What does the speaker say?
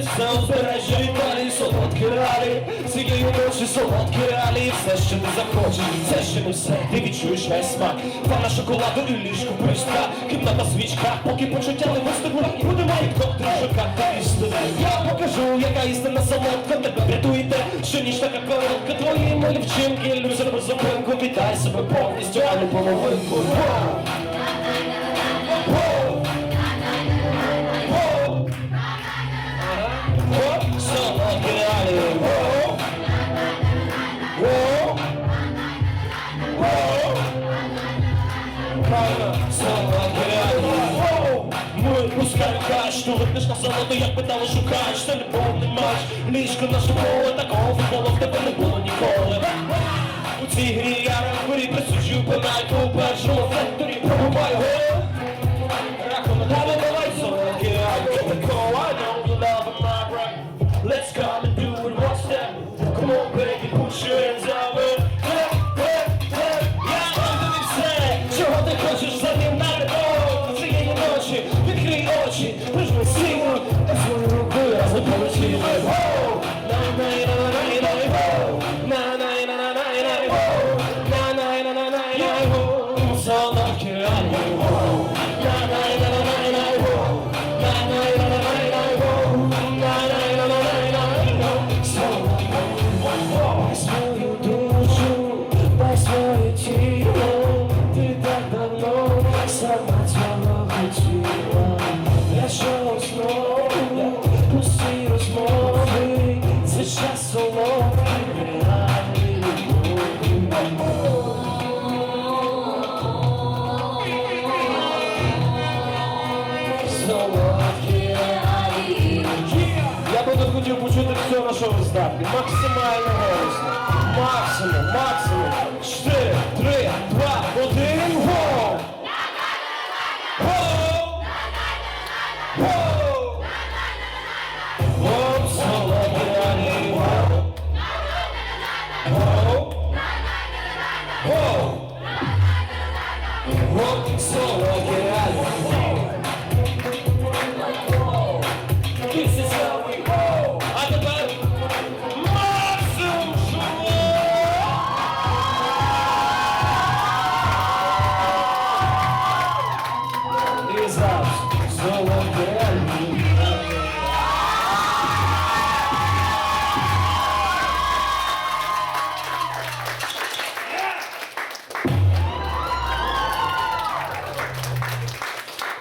все узбережжя Італії Солодкі реалії, цієї ночі солодкі реалії Все, що ти захочеш, це ще не все Ти відчуєш весь смак, пана шоколаду і ліжку пристра. Кімната свічка, поки почуття не вистигли Буде маєтком три шукати. Істини Я покажу, яка істина солодка Тебе врятує те, що ніч така коротка Твої милі вчинки, ілюзія без зупинку Віддай себе повністю, а не половинку Ти липнеш на солоду, як питало шукаєш Це любовний матч, ліжко наше поле Такого футболу в Let's все, на що ви здатні. Максимально голосно. Максимум, максимум. Чотири, три, два, один, гол! Гол! Гол! Гол, реалії, гол! Гол! Гол! Гол,